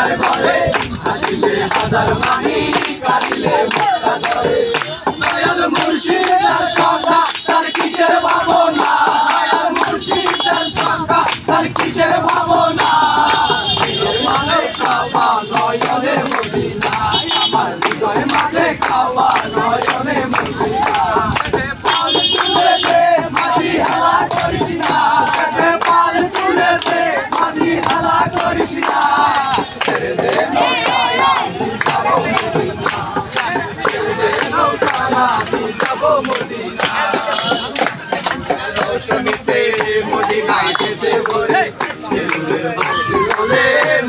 মিনার ঘরে হাসিলে হাজার মানে কাঁদিলে মুক্তা ধরে দয়াল মুর্শিদ তার সংখ্যা তার কিসের ভাবনা দয়াল মুর্শিদ তার সংখ্যা তার কিসের ভাবনা মানে খাওয়া নয়নে মদিনা করিস না।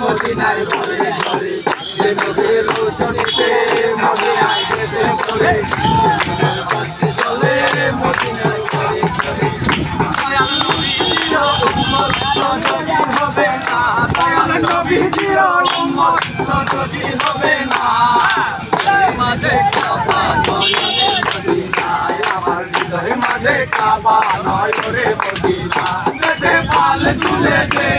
মদিনায় বলে বলে নবীর রোশনীতে মদিনায় যেতে বলে বলে মদিনায় ঘরে ঘরে দয়াল নবীজির উম্মত যদি হবে না দয়াল নবীজির উম্মত যদি হবে না মাঝে কাবা কাবা নয়নে মদিনা। পাল তুলে দে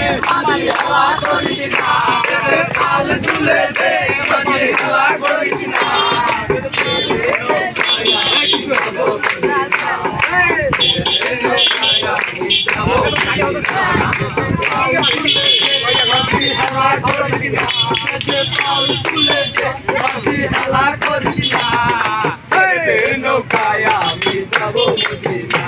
নৌকায় আমি যাব মদিনা